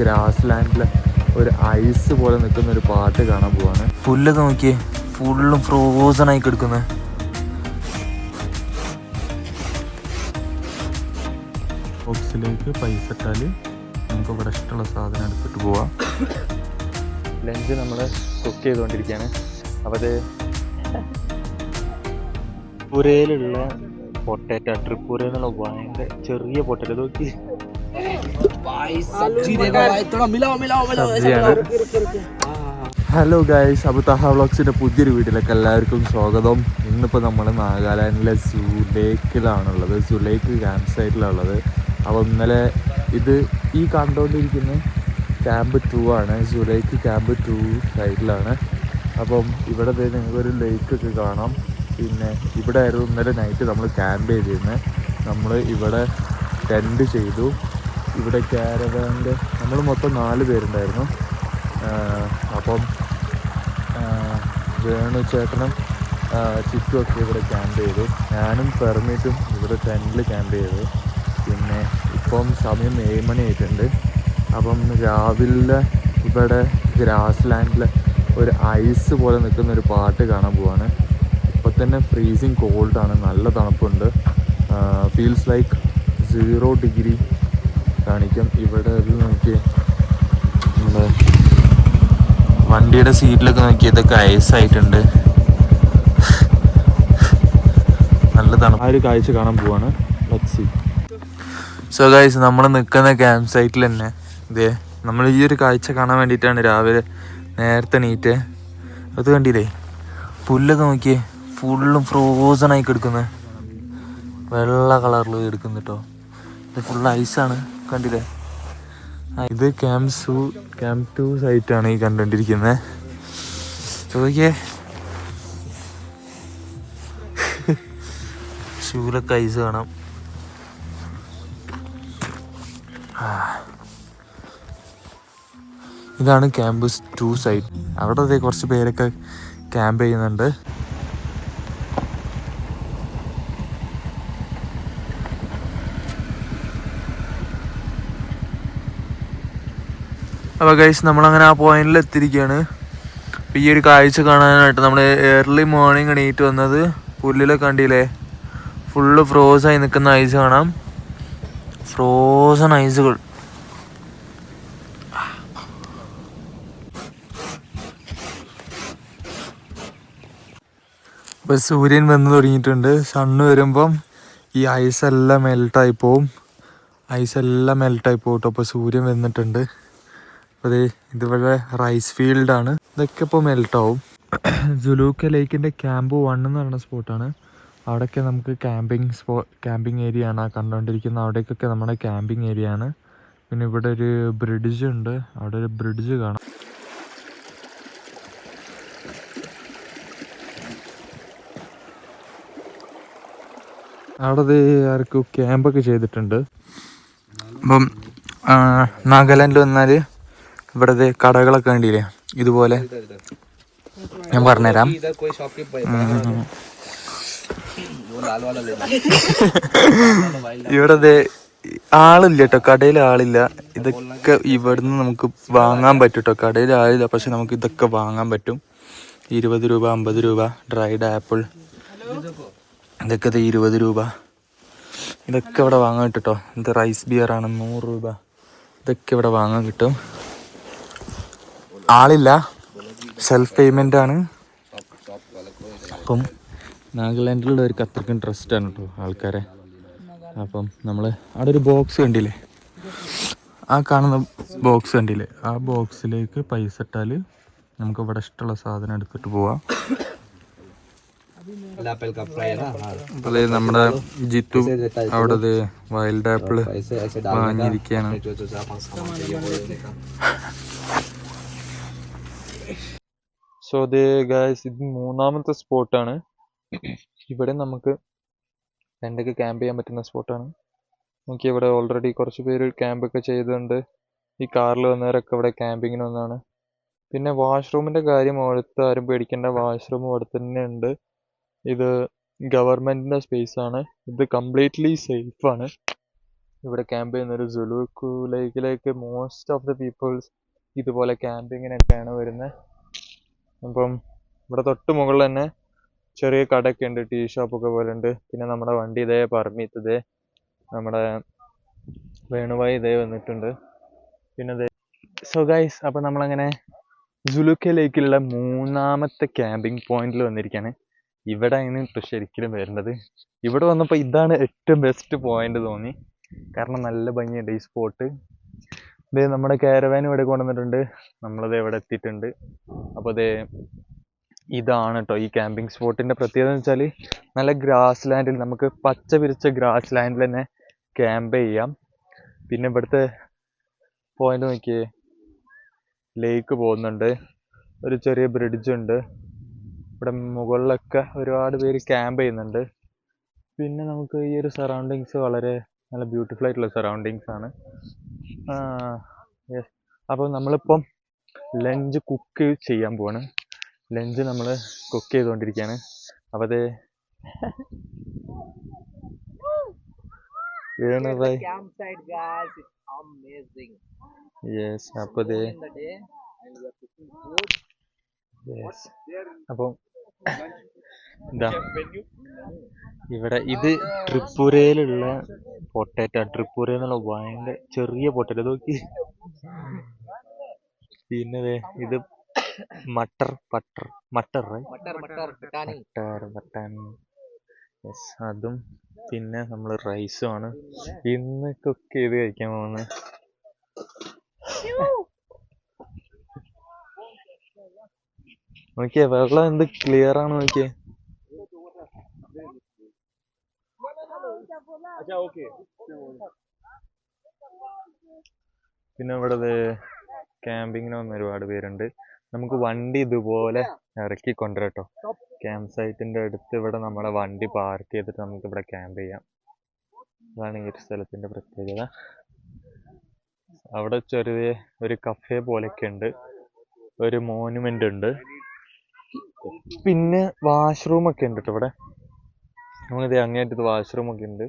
Grass ലാൻഡിൽ ഒരു ice പോലെ നിൽക്കുന്ന ഒരു പാട്ട് കാണാൻ പോവാണ്. പുല്ലൊക്കെ നോക്കിയേ ഫുള്ളും ഫ്രോസൺ ആയി കിടക്കുന്നത് ബോക്സിലേക്ക് പൈസ ഇട്ടാൽ നമുക്ക് ഇവിടെ ഇഷ്ടമുള്ള സാധനം എടുത്തിട്ട് പോവാം. ലഞ്ച് നമ്മൾ കുക്ക് ചെയ്തുകൊണ്ടിരിക്കുകയാണ്. അപ്പോൾ അത് പുരയിലുള്ള പൊട്ടേറ്റോ എന്നുള്ള ഭയങ്കര ചെറിയ പൊട്ടേറ്റ നോക്കി ഹലോ ഗായ്സ് അപ്പോൾ തഹ വ്ളോഗ്സിന്റെ പുതിയൊരു വീട്ടിലേക്ക് എല്ലാവർക്കും സ്വാഗതം. ഇന്നിപ്പോൾ നമ്മൾ നാഗാലാൻഡിലെ സുലേക്കിലാണുള്ളത് സുലേക്ക് ക്യാമ്പ് സൈറ്റിലാണുള്ളത്. അപ്പോൾ ഇന്നലെ ഇത് ഈ കണ്ടുകൊണ്ടിരിക്കുന്ന ക്യാമ്പ് ടു ആണ്. സുലേക്ക് ക്യാമ്പ് ടു സൈറ്റിലാണ്. അപ്പം ഇവിടെ ദേ നിങ്ങൾക്കൊരു ലേക്കൊക്കെ കാണാം. പിന്നെ ഇവിടെ ആയിരുന്നു ഇന്നലെ നൈറ്റ് നമ്മൾ ക്യാമ്പ് ചെയ്തിരുന്നത് നമ്മൾ ഇവിടെ ടെന്റ് ചെയ്തു. ഇവിടെ ക്യാരവാന്റെ നമ്മൾ മൊത്തം നാല് പേരുണ്ടായിരുന്നു. അപ്പം വേണു ചേട്ടനും ചിറ്റുമൊക്കെ ഇവിടെ ക്യാമ്പ് ചെയ്തു. ഞാനും പെർമിറ്റും ഇവിടെ ടെന്റിൽ ക്യാമ്പ് ചെയ്തു. പിന്നെ ഇപ്പം സമയം ഏഴ് മണി ആയിട്ടുണ്ട്. അപ്പം രാവിലെ ഇവിടെ ഗ്രാസ് ലാൻഡിൽ ഒരു ഐസ് പോലെ നിൽക്കുന്ന ഒരു പാട്ട് കാണാൻ പോവാണ്. ഇപ്പം തന്നെ ഫ്രീസിങ് കോൾഡാണ് നല്ല തണുപ്പുണ്ട്. ഫീൽസ് ലൈക്ക് സീറോ ഡിഗ്രി കാണിക്കും. ഇവിടെ ഇത് നോക്കി നമ്മുടെ വണ്ടിയുടെ സീറ്റിലൊക്കെ നോക്കി ഇതൊക്കെ ഐസായിട്ടുണ്ട് ആയിട്ടുണ്ട്. നല്ല ആ ഒരു കാഴ്ച കാണാൻ പോവാണ്. ലക്സി സോ ഗൈസ് നമ്മൾ നിൽക്കുന്ന ക്യാമ്പ് സൈറ്റിൽ തന്നെ ഇതേ നമ്മൾ ഈ ഒരു കാഴ്ച കാണാൻ വേണ്ടിയിട്ടാണ് രാവിലെ നേരത്തെ നീറ്റ് അത് കണ്ടില്ലേ? പുല്ലൊക്കെ നോക്കിയേ ഫുള്ളും ഫ്രോസൺ ആയി കിടക്കുന്നത് വെള്ള കളറിൽ എടുക്കുന്നു കേട്ടോ ഇത് ഫുൾ ഐസാണ് കണ്ടില്ലേ? ഇത് ക്യാമ്പ് സു ക്യാമ്പ് ടു സൈറ്റാണ് ഈ കണ്ടുകൊണ്ടിരിക്കുന്നത് ചോദിക്കേ? ഷൂലൊക്കെ ഐസ് കാണാം ഇതാണ് ക്യാമ്പസ് ടു സൈറ്റ് അവിടെ കുറച്ച് പേരൊക്കെ ക്യാമ്പ് ചെയ്യുന്നുണ്ട്. അപ്പോൾ ഗൈസ് നമ്മളങ്ങനെ ആ പോയിന്റിൽ എത്തിയിരിക്കുകയാണ് അപ്പോൾ ഈ ഒരു കാഴ്ച കാണാനായിട്ട് നമ്മൾ ഏർലി മോർണിംഗ് എണീറ്റ് വന്നത് പുല്ലിലൊക്കെ കണ്ടില്ലേ? ഫുള്ള് ആയി നിൽക്കുന്ന ഐസ് കാണാം. ഫ്രോസൺ ഐസുകൾ ഇപ്പോൾ സൂര്യൻ വന്ന് തുടങ്ങിയിട്ടുണ്ട്. സണ്ണ് വരുമ്പം ഈ ഐസെല്ലാം മെൽട്ടായി പോവും. ഐസെല്ലാം മെൽട്ടായി പോകും കേട്ടോ അപ്പോൾ സൂര്യൻ വന്നിട്ടുണ്ട്. അപ്പോൾ ദേ ഇതിവിടെ റൈസ് ഫീൽഡാണ് ഇതൊക്കെ ഇപ്പോൾ മെൽട്ടാവും ജുലൂക്ക ലേക്കിന്റെ ക്യാമ്പ് വൺ എന്ന് പറയുന്ന സ്പോട്ടാണ് അവിടെയൊക്കെ നമുക്ക് ക്യാമ്പിങ് സ്പോ ക്യാമ്പിങ് ഏരിയ ആണ്. കണ്ടുകൊണ്ടിരിക്കുന്ന അവിടേക്കൊക്കെ നമ്മുടെ ക്യാമ്പിങ് ഏരിയ ആണ്. പിന്നെ ഇവിടെ ഒരു ബ്രിഡ്ജ് ഉണ്ട്. അവിടെ ഒരു ബ്രിഡ്ജ് കാണാം. അവിടെ ആർക്കും ക്യാമ്പൊക്കെ ചെയ്തിട്ടുണ്ട്. അപ്പം നാഗാലാൻഡിൽ വന്നാൽ ഇവിടുത്തെ കടകളൊക്കെ കണ്ടില്ലേ? ഇതുപോലെ ഞാൻ പറഞ്ഞുതരാം. ഇവിടത്തെ ആളില്ല കേട്ടോ കടയിൽ ആളില്ല. ഇതൊക്കെ ഇവിടുന്ന് നമുക്ക് വാങ്ങാൻ പറ്റും കേട്ടോ കടയിൽ ആളില്ല. പക്ഷെ നമുക്ക് ഇതൊക്കെ വാങ്ങാൻ പറ്റും. ഇരുപത് രൂപ അമ്പത് രൂപ ഡ്രൈഡ് ആപ്പിൾ ഇതൊക്കെ ഇരുപത് രൂപ. ഇതൊക്കെ ഇവിടെ വാങ്ങാൻ കിട്ടും കേട്ടോ ഇത് റൈസ് ബിയർ ആണ് നൂറ് രൂപ. ഇതൊക്കെ ഇവിടെ വാങ്ങാൻ കിട്ടും. ആളില്ല. സെൽഫ് പേയ്മെന്റ് ആണ്. അപ്പം നാഗാലാൻഡിലുള്ളവർക്ക് അത്രയ്ക്ക് ഇൻട്രസ്റ്റ് ആണ് കേട്ടോ ആൾക്കാരെ. അപ്പം നമ്മൾ അവിടെ ഒരു ബോക്സ് കണ്ടില്ലേ? ആ കാണുന്ന ബോക്സ് കണ്ടില്ലേ? ആ ബോക്സിലേക്ക് പൈസ ഇട്ടാൽ നമുക്ക് ഇവിടെ ഇഷ്ടമുള്ള സാധനം എടുത്തിട്ട് പോവാം. അപ്പോൾ ദേ നമ്മുടെ ജിത്തു അവിടെ വൈൽഡ് ആപ്പിൾ വാങ്ങിയിരിക്കുകയാണ്. സോ ദേ ഗായ്സ് ഇത് മൂന്നാമത്തെ സ്പോട്ടാണ് ഇവിടെ നമുക്ക് രണ്ടൊക്കെ ക്യാമ്പ് ചെയ്യാൻ പറ്റുന്ന സ്പോട്ടാണ് നോക്കി ഇവിടെ ഓൾറെഡി കുറച്ച് പേര് ക്യാമ്പൊക്കെ ചെയ്തിട്ടുണ്ട് ഈ കാറിൽ വന്നവരൊക്കെ ഇവിടെ ക്യാമ്പിങ്ങിന് വന്നതാണ്. പിന്നെ വാഷ്റൂമിന്റെ കാര്യം അടുത്ത് ആരും പേടിക്കേണ്ട. വാഷ്റൂം ഇവിടെ തന്നെ ഉണ്ട്. ഇത് ഗവൺമെന്റിന്റെ ആണ്. ഇത് കംപ്ലീറ്റ്ലി ആണ്. ഇവിടെ ക്യാമ്പ് ചെയ്യുന്നൊരു സുലൂക്കു ലേക്കിലേക്ക് മോസ്റ്റ് ഓഫ് ദ പീപ്പിൾസ് ഇതുപോലെ ക്യാമ്പിങ്ങിനൊക്കെയാണ് വരുന്നത് അപ്പം ഇവിടെ തൊട്ട് മുകളിൽ തന്നെ ചെറിയ കടയൊക്കെ ഉണ്ട് ടീ ഷോപ്പ് ഒക്കെ പോലെ ഉണ്ട്. പിന്നെ നമ്മുടെ വണ്ടി ഇതേ പറമ്പിത്ത് ഇതേ നമ്മുടെ വേണുവായി ഇതേ വന്നിട്ടുണ്ട്. പിന്നെ ഇതേ സോ ഗൈസ് അപ്പം നമ്മളങ്ങനെ ജുലുക്ക ലേക്കിലുള്ള മൂന്നാമത്തെ ക്യാമ്പിംഗ് പോയിന്റിൽ വന്നിരിക്കുകയാണ്. ഇവിടെ അതിന് ശരിക്കും വരുന്നത് ഇവിടെ വന്നപ്പോൾ ഇതാണ് ഏറ്റവും ബെസ്റ്റ് പോയിന്റ് തോന്നി. കാരണം നല്ല ഭംഗിയുണ്ട് ഈ സ്പോട്ട് ഇതേ നമ്മുടെ കാരവാൻ ഇവിടെ കൊണ്ടുവന്നിട്ടുണ്ട്. നമ്മളത് ഇവിടെ എത്തിയിട്ടുണ്ട്. അപ്പോൾ അതേ ഇതാണ് കേട്ടോ ഈ ക്യാമ്പിംഗ് സ്പോട്ടിന്റെ പ്രത്യേകത എന്ന് വെച്ചാൽ നല്ല ഗ്രാസ് ലാൻഡിൽ നമുക്ക് പച്ച പിരിച്ച ഗ്രാസ് ലാൻഡിൽ തന്നെ ക്യാമ്പ് ചെയ്യാം. പിന്നെ ഇവിടുത്തെ പോയിന്റ് നോക്കിയേ ലേക്ക് പോകുന്നുണ്ട്. ഒരു ചെറിയ ബ്രിഡ്ജ് ഉണ്ട്. ഇവിടെ മുകളിലൊക്കെ ഒരുപാട് പേര് ക്യാമ്പ് ചെയ്യുന്നുണ്ട്. പിന്നെ നമുക്ക് ഈ ഒരു സറൗണ്ടിങ്സ് വളരെ നല്ല ബ്യൂട്ടിഫുൾ ആയിട്ടുള്ള സറൗണ്ടിങ്സ് ആണ്. അപ്പോൾ നമ്മളിപ്പം ലഞ്ച് കുക്ക് ചെയ്യാൻ പോവാണ്. ലഞ്ച് നമ്മൾ കുക്ക് ചെയ്തുകൊണ്ടിരിക്കുകയാണ് അപ്പോൾ അത് ഭായ് യെസ് അപ്പോൾ അപ്പം ഇതാ ഇവിടെ ഇത് ട്രിപ്പുരയിലുള്ള പൊട്ടേറ്റ ട്രിപ്പുര എന്നുള്ള ഭയങ്കര ചെറിയ പൊട്ടേറ്റ നോക്കി. പിന്നെ ഇത് മട്ടർ പട്ടർ മട്ടർ മട്ടർ ബട്ടൻ യെസ് അതും പിന്നെ നമ്മൾ റൈസും ആണ്. ഇന്ന് കുക്ക് ചെയ്ത് കഴിക്കാൻ പോകുന്നത് നോക്കിയേ വെള്ളം എന്ത് ക്ലിയർ ആണ് നോക്കിയേ. പിന്നെ ഇവിടെ ക്യാമ്പിങ്ങിന് വന്ന ഒരുപാട് പേരുണ്ട്. നമുക്ക് വണ്ടി ഇതുപോലെ ഇറക്കി കൊണ്ടുവരട്ടോ ക്യാമ്പ് സൈറ്റിന്റെ അടുത്ത് ഇവിടെ നമ്മളെ വണ്ടി പാർക്ക് ചെയ്തിട്ട് നമുക്ക് ഇവിടെ ക്യാമ്പ് ചെയ്യാം. അതാണ് ഈ ഒരു സ്ഥലത്തിന്റെ പ്രത്യേകത. അവിടെ ചെറിയ ഒരു കഫേ പോലെയൊക്കെ ഉണ്ട്. ഒരു മോനുമെന്റ് ഉണ്ട്. പിന്നെ വാഷ്റൂം ഒക്കെ ഉണ്ട് കേട്ടോ ഇവിടെ അങ്ങേറ്റത്ത് വാഷ്റൂം ഒക്കെ ഉണ്ട്.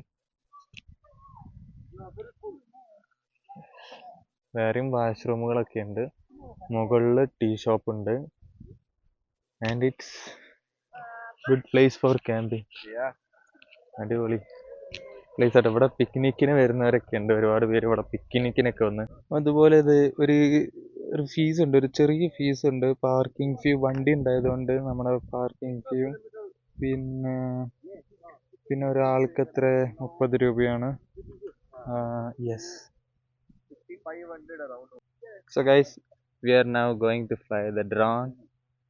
വേറെയും വാഷ്റൂമുകളൊക്കെ ഉണ്ട്. മുകളിൽ ടീ ഷോപ്പ് ഉണ്ട്. And it's good place for camping അടിപൊളി പ്ലേസ് ആട്ടോ. ഇവിടെ പിക്നിക്കിന് വരുന്നവരൊക്കെ ഉണ്ട്. ഒരുപാട് പേര് ഇവിടെ പിക്നിക്കിനൊക്കെ വന്ന്. അതുപോലെ ഇത് ഒരു ഒരു ഫീസ് ഉണ്ട്. ഒരു ചെറിയ ഫീസ് ഉണ്ട്. പാർക്കിംഗ് ഫീ വണ്ടി ഉണ്ടായതുകൊണ്ട് നമ്മുടെ പാർക്കിംഗ് ഫീ പിന്നെ പിന്നെ ഒരാൾക്ക് എത്ര? മുപ്പത് രൂപയാണ്. Yes so guys we are now going to fly the drone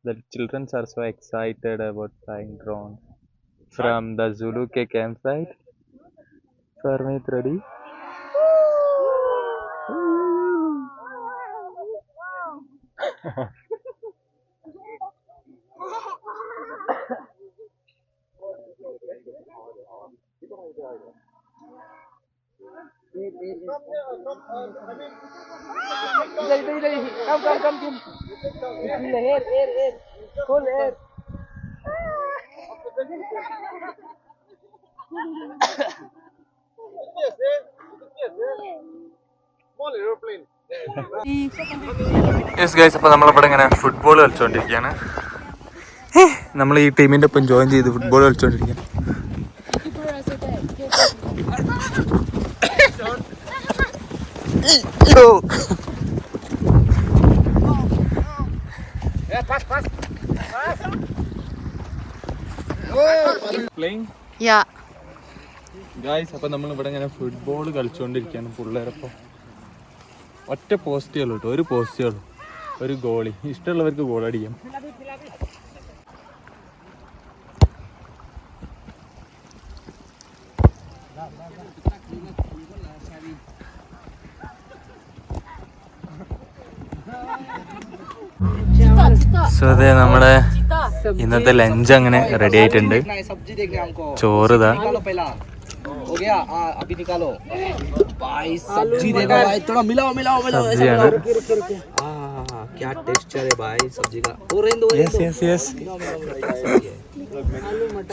the childrens are so excited about flying drone from the Sulu K camp site ഫർമേറ്റ് ready đi đi đi đây đây đây come come come come feel the air air air cool air yes yes yes small aeroplane yes guys അപ്പോൾ നമ്മളിവിടെ ഇങ്ങനെ football കളിച്ചുകൊണ്ടിരിക്കുകയാണ് നമ്മൾ ഈ ടീമിന്റെ ഒപ്പം join ചെയ്ത് football കളിച്ചുകൊണ്ടിരിക്കുകയാണ്. Guys അപ്പം നമ്മൾ ഇവിടെ ഇങ്ങനെ ഫുട്ബോൾ കളിച്ചുകൊണ്ടിരിക്കുകയാണ് പിള്ളേരപ്പം. ഒറ്റ പോസ്റ്റേ ഉള്ളൂ കേട്ടോ ഒരു പോസ്റ്റേ ഉള്ളൂ ഒരു ഗോളി. ഇഷ്ടമുള്ളവർക്ക് ഗോൾ അടിക്കാം. സോ അതെ നമ്മുടെ ഇന്നത്തെ ലഞ്ച് അങ്ങനെ റെഡി ആയിട്ടുണ്ട്. ചോറ് താ हो गया हाँ अभी निकालो भाई सब्जी देखो भाई थोड़ा मिलाओ मिलाओ मिलाओ ऐसा സബ്ജിയാണ് मिलाओ। हाँ क्या टेक्सचर है भाई सब्जी का और रेंदो യെസ് യെസ് യെസ്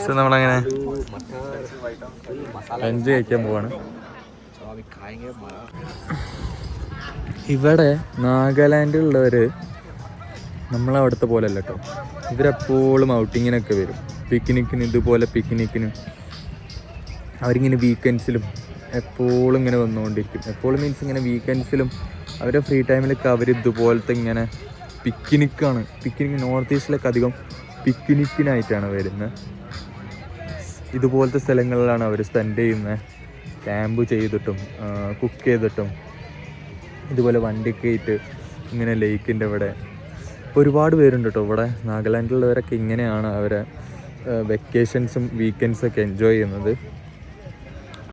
സോ നമ്മളങ്ങനെ मटर ലഞ്ച് കഴിക്കാൻ പോവാണ് अभी खाएंगे मरा ഇവിടെ നാഗാലാൻഡിലുള്ളവർ നമ്മളവിടുത്തെ പോലെ അല്ല കേട്ടോ ഇവരെപ്പോഴും ഔട്ടിങ്ങിനൊക്കെ വരും പിക്നിക്കിന് ഇതുപോലെ പിക്നിക്കിന് അവരിങ്ങനെ വീക്കെൻഡ്സിലും എപ്പോഴും ഇങ്ങനെ വന്നുകൊണ്ടിരിക്കും. എപ്പോഴും മീൻസ് ഇങ്ങനെ വീക്കെൻഡ്സിലും അവരുടെ ഫ്രീ ടൈമിലൊക്കെ അവർ ഇതുപോലത്തെ ഇങ്ങനെ പിക്നിക്കാണ് പിക്നിക് നോർത്ത് ഈസ്റ്റിലൊക്കെ അധികം പിക്നിക്കിനായിട്ടാണ് വരുന്നത്. ഇതുപോലത്തെ സ്ഥലങ്ങളിലാണ് അവർ സ്പെൻഡ് ചെയ്യുന്നത്. ക്യാമ്പ് ചെയ്തിട്ടും കുക്ക് ചെയ്തിട്ടും. ഇതുപോലെ വണ്ടി ആയിട്ട് ഇങ്ങനെ ലേക്കിന്റെ ഇവിടെ ഇപ്പോൾ ഒരുപാട് പേരുണ്ട് കേട്ടോ ഇവിടെ നാഗാലാൻഡിലുള്ളവരൊക്കെ ഇങ്ങനെയാണ് അവരെ വെക്കേഷൻസും വീക്കെൻഡ്സൊക്കെ എൻജോയ് ചെയ്യുന്നത്.